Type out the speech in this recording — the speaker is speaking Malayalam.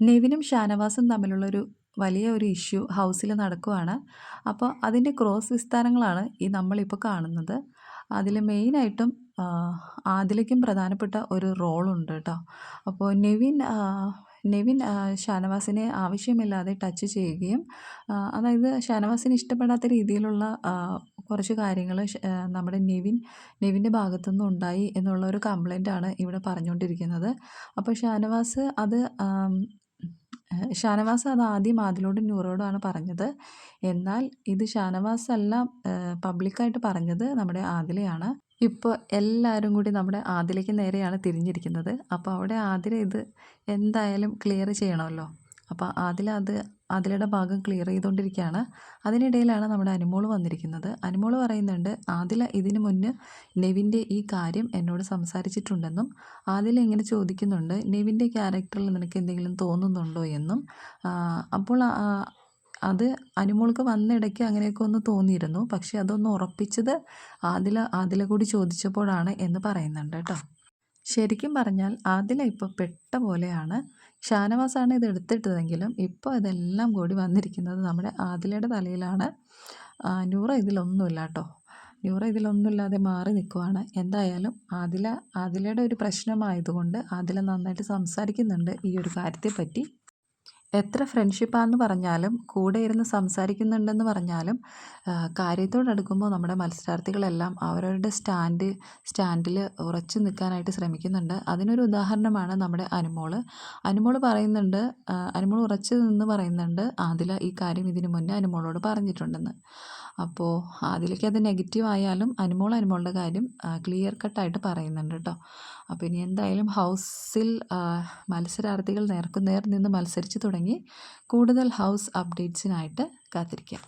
നെവിനും ഷാനവാസും തമ്മിലുള്ളൊരു വലിയ ഒരു ഇഷ്യൂ ഹൗസിൽ നടക്കുവാണ്. അപ്പോൾ അതിന്റെ ക്രോസ് വിസ്താരങ്ങളാണ് ഈ നമ്മളിപ്പോൾ കാണുന്നത്. അതിൽ മെയിനായിട്ടും ആദിലയ്ക്കും പ്രധാനപ്പെട്ട ഒരു റോളുണ്ട് കേട്ടോ. അപ്പോൾ നെവിൻ നെവിൻ ഷാനവാസിനെ ആവശ്യമില്ലാതെ ടച്ച് ചെയ്യുകയും അതായത് ഷാനവാസിന് ഇഷ്ടപ്പെടാത്ത രീതിയിലുള്ള കുറച്ച് കാര്യങ്ങൾ നമ്മുടെ നെവിൻ നെവിന്റെ ഭാഗത്തുനിന്ന് ഉണ്ടായി എന്നുള്ള ഒരു കംപ്ലൈന്റാണ് ഇവിടെ പറഞ്ഞുകൊണ്ടിരിക്കുന്നത്. അപ്പോൾ ഷാനവാസ് അത് ഷാനവാസ് അത് ആദ്യം ആദിലോടും നൂറോടുമാണ് പറഞ്ഞത്. എന്നാൽ ഇത് ഷാനവാസ് അല്ല പബ്ലിക്കായിട്ട് പറഞ്ഞത് നമ്മുടെ ആദിലയാണ്. ഇപ്പോൾ എല്ലാവരും കൂടി നമ്മുടെ ആദിലേക്ക് നേരെയാണ് തിരിഞ്ഞിരിക്കുന്നത്. അപ്പോൾ അവിടെ ആദില ഇത് എന്തായാലും ക്ലിയർ ചെയ്യണമല്ലോ. അപ്പോൾ ആദില അത് ആദിലയുടെ ഭാഗം ക്ലിയർ ചെയ്തുകൊണ്ടിരിക്കുകയാണ് അതിനിടയിലാണ് നമ്മുടെ അനുമോൾ വന്നിരിക്കുന്നത്. അനുമോൾ പറയുന്നുണ്ട് ആദില ഇതിനു മുന്ന് നെവിന്റെ ഈ കാര്യം എന്നോട് സംസാരിച്ചിട്ടുണ്ടെന്നും ആദില ഇങ്ങനെ ചോദിക്കുന്നുണ്ട് നെവിന്റെ ക്യാരക്ടറിൽ നിനക്ക് എന്തെങ്കിലും തോന്നുന്നുണ്ടോ എന്നും. അപ്പോൾ അത് അനുമോൾക്ക് വന്നിടയ്ക്ക് അങ്ങനെയൊക്കെ ഒന്ന് തോന്നിയിരുന്നു. പക്ഷേ അതൊന്ന് ഉറപ്പിച്ചത് ആദില ആദില കൂടി ചോദിച്ചപ്പോഴാണ് എന്ന് പറയുന്നുണ്ട് കേട്ടോ. ശരിക്കും പറഞ്ഞാൽ ആദില ഇപ്പോൾ പെട്ട പോലെയാണ്. ഷാനവാസാണ് ഇത് എടുത്തിട്ടതെങ്കിലും ഇപ്പോൾ ഇതെല്ലാം കൂടി വന്നിരിക്കുന്നത് നമ്മുടെ ആദിലയുടെ തലയിലാണ്. നൂറ ഇതിലൊന്നുമില്ല കേട്ടോ നൂറ ഇതിലൊന്നുമില്ലാതെ മാറി നിൽക്കുവാണ് എന്തായാലും ആദില ആദിലയുടെ ഒരു പ്രശ്നമായതുകൊണ്ട് ആദില നന്നായിട്ട് സംസാരിക്കുന്നുണ്ട് ഈ ഒരു കാര്യത്തെ പറ്റി എത്ര ഫ്രണ്ട്ഷിപ്പാണെന്ന് പറഞ്ഞാലും കൂടെ ഇരുന്ന് സംസാരിക്കുന്നുണ്ടെന്ന് പറഞ്ഞാലും കാര്യത്തോടടുക്കുമ്പോൾ നമ്മുടെ മത്സരാർത്ഥികളെല്ലാം അവരവരുടെ സ്റ്റാൻഡ് സ്റ്റാൻഡിൽ ഉറച്ചു നിൽക്കാനായിട്ട് ശ്രമിക്കുന്നുണ്ട്. അതിനൊരു ഉദാഹരണമാണ് നമ്മുടെ അനുമോൾ അനുമോൾ പറയുന്നുണ്ട് അനുമോൾ ഉറച്ചു നിന്ന് പറയുന്നുണ്ട് ആദില ഈ കാര്യം ഇതിനു മുന്നേ അനുമോളോട് പറഞ്ഞിട്ടുണ്ടെന്ന്. അപ്പോൾ അതിലേക്ക് അത് നെഗറ്റീവ് ആയാലും അനുമോൾ അനുമോളുടെ കാര്യം ക്ലിയർ കട്ടായിട്ട് പറയുന്നുണ്ട് കേട്ടോ അപ്പോൾ ഇനി എന്തായാലും ഹൗസിൽ മത്സരാർത്ഥികൾ നേർക്കുനേർ നിന്ന് മത്സരിച്ച് തുടങ്ങി കൂടുതൽ ഹൗസ് അപ്ഡേറ്റ്സിനായിട്ട് കാത്തിരിക്കാം.